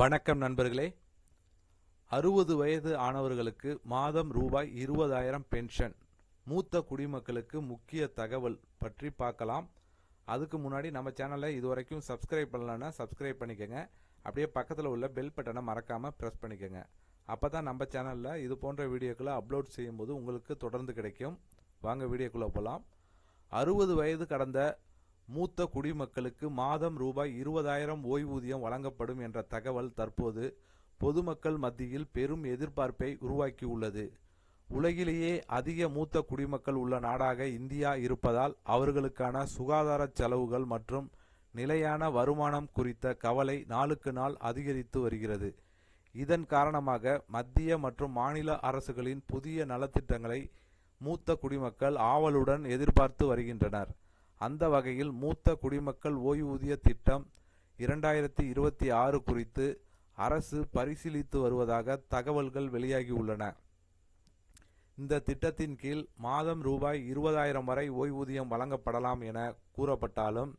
வணக்கம் நண்பர்களே. அறுபது வயது ஆனவர்களுக்கு மாதம் ரூபாய் இருபதாயிரம் பென்ஷன் மூத்த குடிமக்களுக்கு முக்கிய தகவல் பற்றி பார்க்கலாம். அதுக்கு முன்னாடி நம்ம சேனலை இதுவரைக்கும் சப்ஸ்கிரைப் பண்ணலன்னா சப்ஸ்கிரைப் பண்ணிக்கோங்க. அப்படியே பக்கத்தில் உள்ள பெல் பட்டனை மறக்காமல் ப்ரெஸ் பண்ணிக்கோங்க. அப்போ தான் நம்ம சேனலில் இது போன்ற வீடியோக்களை அப்லோட் செய்யும்போது உங்களுக்கு தொடர்ந்து கிடைக்கும். வாங்க வீடியோக்குள்ளே போகலாம் அறுபது வயது கடந்த மூத்த குடிமக்களுக்கு மாதம் ரூபாய் இருபதாயிரம் ஓய்வூதியம் வழங்கப்படும் என்ற தகவல் தற்போது பொதுமக்கள் மத்தியில் பெரும் எதிர்பார்ப்பை உருவாக்கியுள்ளது. உலகிலேயே அதிக மூத்த குடிமக்கள் உள்ள நாடாக இந்தியா இருப்பதால் அவர்களுக்கான சுகாதார செலவுகள் மற்றும் நிலையான வருமானம் குறித்த கவலை நாளுக்கு நாள் அதிகரித்து வருகிறது. இதன் காரணமாக மத்திய மற்றும் மாநில அரசுகளின் புதிய நலத்திட்டங்களை மூத்த குடிமக்கள் ஆவலுடன் எதிர்பார்த்து வருகின்றனர். அந்த வகையில் மூத்த குடிமக்கள் ஓய்வூதிய திட்டம் இரண்டாயிரத்தி இருபத்தி ஆறு குறித்து அரசு பரிசீலித்து வருவதாக தகவல்கள் வெளியாகியுள்ளன. இந்த திட்டத்தின் கீழ் மாதம் ரூபாய் இருபதாயிரம் வரை ஓய்வூதியம் வழங்கப்படலாம் என கூறப்பட்டாலும்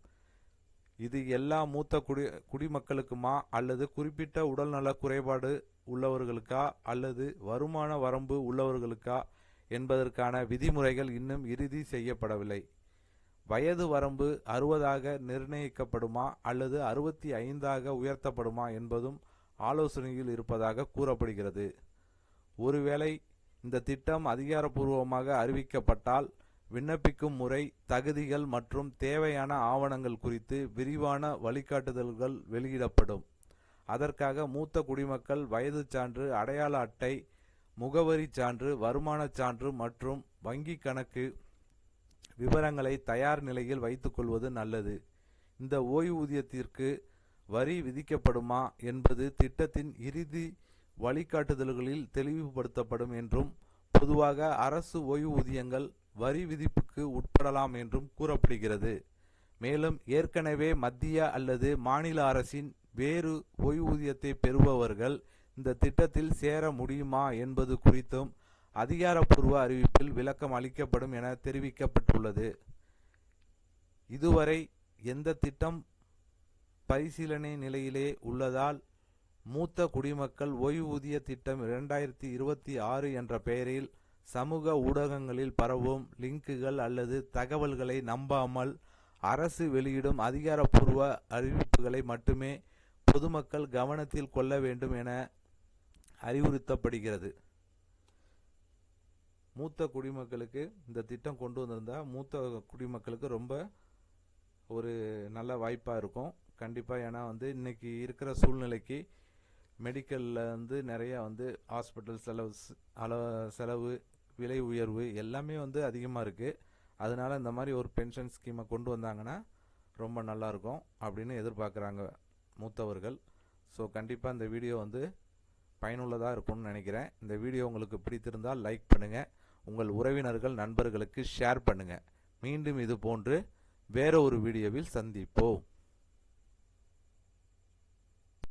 இது எல்லா மூத்த குடி குடிமக்களுக்குமா அல்லது குறிப்பிட்ட உடல்நல குறைபாடு உள்ளவர்களுக்கா அல்லது வருமான வரம்பு உள்ளவர்களுக்கா என்பதற்கான விதிமுறைகள் இன்னும் இறுதி செய்யப்படவில்லை. வயது வரம்பு அறுபதாக நிர்ணயிக்கப்படுமா அல்லது அறுபத்தி ஐந்தாக உயர்த்தப்படுமா என்பதும் ஆலோசனையில் இருப்பதாக கூறப்படுகிறது. ஒருவேளை இந்த திட்டம் அதிகாரப்பூர்வமாக அறிவிக்கப்பட்டால் விண்ணப்பிக்கும் முறை தகுதிகள் மற்றும் தேவையான ஆவணங்கள் குறித்து விரிவான வழிகாட்டுதல்கள் வெளியிடப்படும். அதற்காக மூத்த குடிமக்கள் வயது சான்று அடையாள அட்டை முகவரி சான்று வருமானச் சான்று மற்றும் வங்கி கணக்கு விவரங்களை தயார் நிலையில் வைத்துக்கொள்வது நல்லது. இந்த ஓய்வூதியத்திற்கு வரி விதிக்கப்படுமா என்பது திட்டத்தின் இறுதி வழிகாட்டுதல்களில் தெளிவுபடுத்தப்படும் என்றும் பொதுவாக அரசு ஓய்வூதியங்கள் வரி விதிப்புக்கு உட்படலாம் என்றும் கூறப்படுகிறது. மேலும் ஏற்கனவே மத்திய அல்லது மாநில அரசின் வேறு ஓய்வூதியத்தை பெறுபவர்கள் இந்த திட்டத்தில் சேர முடியுமா என்பது குறித்தும் அதிகாரப்பூர்வ அறிவிப்பில் விளக்கம் அளிக்கப்படும் என தெரிவிக்கப்பட்டுள்ளது. இதுவரை எந்த திட்டம் பரிசீலனை நிலையிலே உள்ளதால் மூத்த குடிமக்கள் ஓய்வூதிய திட்டம் இரண்டாயிரத்தி இருபத்தி ஆறு என்ற பெயரில் சமூக ஊடகங்களில் பரவும் லிங்குகள் அல்லது தகவல்களை நம்பாமல் அரசு வெளியிடும் அதிகாரப்பூர்வ அறிவிப்புகளை மட்டுமே பொதுமக்கள் கவனத்தில் கொள்ள வேண்டும் என அறிவுறுத்தப்படுகிறது. மூத்த குடிமக்களுக்கு இந்த திட்டம் கொண்டு வந்திருந்தால் மூத்த குடிமக்களுக்கு ரொம்ப ஒரு நல்ல வாய்ப்பாக இருக்கும். கண்டிப்பாக ஏன்னா வந்து இன்னைக்கு இருக்கிற சூழ்நிலைக்கு மெடிக்கலில் வந்து நிறையா வந்து ஹாஸ்பிட்டல் செலவு அளவு செலவு விலை உயர்வு எல்லாமே வந்து அதிகமாக இருக்குது அதனால இந்த மாதிரி ஒரு பென்ஷன் ஸ்கீமை கொண்டு வந்தாங்கன்னா ரொம்ப நல்லா இருக்கும் அப்படின்னு எதிர்பார்க்குறாங்க மூத்தவர்கள். ஸோ கண்டிப்பாக இந்த வீடியோ வந்து பயனுள்ளதாக இருக்கும்னு நினைக்கிறேன். இந்த வீடியோ உங்களுக்கு பிடித்திருந்தால் லைக் பண்ணுங்கள் உங்கள் உறவினர்கள் நண்பர்களுக்கு ஷேர் பண்ணுங்கள் மீண்டும் இது போன்று வேற ஒரு வீடியோவில் சந்திப்போம்.